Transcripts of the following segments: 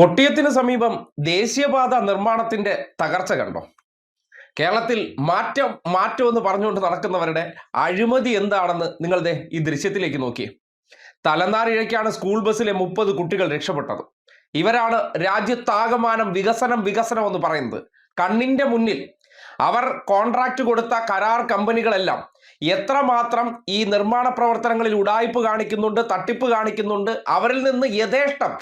കൊട്ടിയത്തിന് സമീപം ദേശീയപാത നിർമ്മാണത്തിന്റെ തകർച്ച കണ്ടോ? കേരളത്തിൽ മാറ്റം മാറ്റം എന്ന് പറഞ്ഞുകൊണ്ട് നടക്കുന്നവരുടെ അഴിമതി എന്താണെന്ന് നിങ്ങൾ ഈ ദൃശ്യത്തിലേക്ക് നോക്കി തലനാരിഴയ്ക്കാണ് സ്കൂൾ ബസ്സിലെ മുപ്പത് കുട്ടികൾ രക്ഷപ്പെട്ടത്. ഇവരാണ് രാജ്യത്താകമാനം വികസനം വികസനം എന്ന് പറയുന്നത്. കണ്ണിന്റെ മുന്നിൽ അവർ കോൺട്രാക്ട് കൊടുത്ത കരാർ കമ്പനികളെല്ലാം എത്രമാത്രം ഈ നിർമ്മാണ പ്രവർത്തനങ്ങളിൽ ഉടായ്പ് കാണിക്കുന്നുണ്ട് തട്ടിപ്പ് കാണിക്കുന്നുണ്ട് അവരിൽ നിന്ന് യഥേഷ്ടം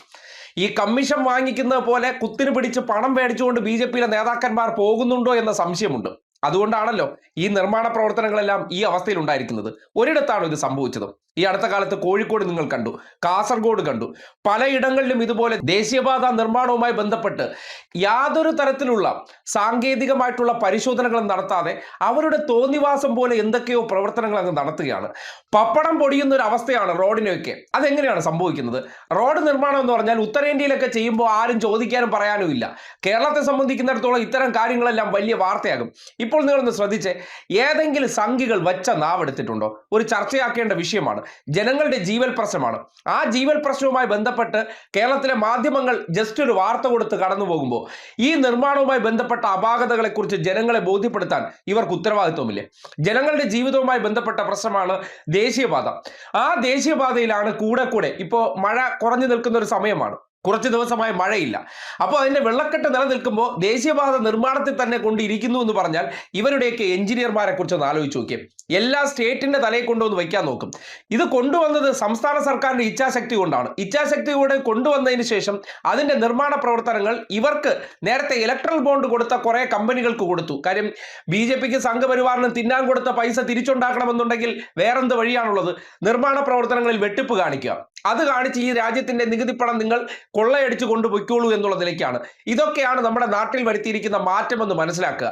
ഈ കമ്മീഷൻ വാങ്ങിക്കുന്നത് പോലെ കുത്തിന് പിടിച്ച് പണം മേടിച്ചുകൊണ്ട് ബി നേതാക്കന്മാർ പോകുന്നുണ്ടോ എന്ന സംശയമുണ്ട്. അതുകൊണ്ടാണല്ലോ ഈ നിർമ്മാണ പ്രവർത്തനങ്ങളെല്ലാം ഈ അവസ്ഥയിൽ ഉണ്ടായിരിക്കുന്നത്. ഒരിടത്താണ് ഇത് സംഭവിച്ചത്? ഈ അടുത്ത കാലത്ത് കോഴിക്കോട് നിങ്ങൾ കണ്ടു കാസർഗോഡ് കണ്ടു. പലയിടങ്ങളിലും ഇതുപോലെ ദേശീയപാത നിർമ്മാണവുമായി ബന്ധപ്പെട്ട് യാതൊരു തരത്തിലുള്ള സാങ്കേതികമായിട്ടുള്ള പരിശോധനകളും നടത്താതെ അവരുടെ തോന്നിവാസം പോലെ എന്തൊക്കെയോ പ്രവർത്തനങ്ങൾ അങ്ങ് നടത്തുകയാണ്. പപ്പടം പൊടിയുന്ന ഒരു അവസ്ഥയാണ് റോഡിനൊക്കെ. അതെങ്ങനെയാണ് സംഭവിക്കുന്നത്? റോഡ് നിർമ്മാണം എന്ന് പറഞ്ഞാൽ ഉത്തരേന്ത്യയിലൊക്കെ ചെയ്യുമ്പോൾ ആരും ചോദിക്കാനും പറയാനും ഇല്ല. കേരളത്തെ സംബന്ധിക്കുന്നിടത്തോളം ഇത്തരം കാര്യങ്ങളെല്ലാം വലിയ വാർത്തയാകും. ഇപ്പോൾ നിങ്ങളൊന്ന് ശ്രദ്ധിച്ചേ. ഏതെങ്കിലും സംഖ്യകൾ വച്ച നാവെടുത്തിട്ടുണ്ടോ? ഒരു ചർച്ചയാക്കേണ്ട വിഷയമാണ്. ജനങ്ങളുടെ ജീവൽ പ്രശ്നമാണ്. ആ ജീവൽ പ്രശ്നവുമായി ബന്ധപ്പെട്ട് കേരളത്തിലെ മാധ്യമങ്ങൾ ജസ്റ്റ് ഒരു വാർത്ത കൊടുത്ത് കടന്നു പോകുമ്പോൾ ഈ നിർമ്മാണവുമായി ബന്ധപ്പെട്ട അപാകതകളെക്കുറിച്ച് ജനങ്ങളെ ബോധ്യപ്പെടുത്താൻ ഇവർക്ക് ഉത്തരവാദിത്വമില്ലേ? ജനങ്ങളുടെ ജീവിതവുമായി ബന്ധപ്പെട്ട പ്രശ്നമാണ് ദേശീയപാത. ആ ദേശീയപാതയിലാണ് കൂടെ കൂടെ ഇപ്പോൾ മഴ കുറഞ്ഞു നിൽക്കുന്ന ഒരു സമയമാണ്. കുറച്ച് ദിവസമായി മഴയില്ല. അപ്പോൾ അതിന്റെ വെള്ളക്കെട്ട് നിലനിൽക്കുമ്പോൾ ദേശീയപാത നിർമ്മാണത്തിൽ തന്നെ കൊണ്ടിരിക്കുന്നു എന്ന് പറഞ്ഞാൽ ഇവരുടെയൊക്കെ എഞ്ചിനീയർമാരെ കുറിച്ച് ഒന്ന് ആലോചിച്ച് നോക്കിയേ. എല്ലാ സ്റ്റേറ്റിന്റെ തലയിൽ കൊണ്ടുവന്ന് വയ്ക്കാൻ നോക്കും. ഇത് കൊണ്ടുവന്നത് സംസ്ഥാന സർക്കാരിന്റെ ഇച്ഛാശക്തി കൊണ്ടാണ്. ഇച്ഛാശക്തി കൂടെ കൊണ്ടുവന്നതിന് ശേഷം അതിന്റെ നിർമ്മാണ പ്രവർത്തനങ്ങൾ ഇവർക്ക് നേരത്തെ ഇലക്ട്രൽ ബോണ്ട് കൊടുത്ത കുറേ കമ്പനികൾക്ക് കൊടുത്തു. കാര്യം ബി ജെ പിക്ക് സംഘപരിവാറിന് തിന്നാൻ കൊടുത്ത പൈസ തിരിച്ചുണ്ടാക്കണമെന്നുണ്ടെങ്കിൽ വേറെന്ത് വഴിയാണുള്ളത്? നിർമ്മാണ പ്രവർത്തനങ്ങളിൽ വെട്ടിപ്പ് കാണിക്കുക. അത് കാണിച്ച് ഈ രാജ്യത്തിന്റെ പണം നിങ്ങൾ കൊള്ളയടിച്ചു കൊണ്ടുപോയിക്കോളൂ എന്നുള്ള നിലയ്ക്കാണ്. ഇതൊക്കെയാണ് നമ്മുടെ നാട്ടിൽ വരുത്തിയിരിക്കുന്ന മാറ്റമെന്ന് മനസ്സിലാക്കുക.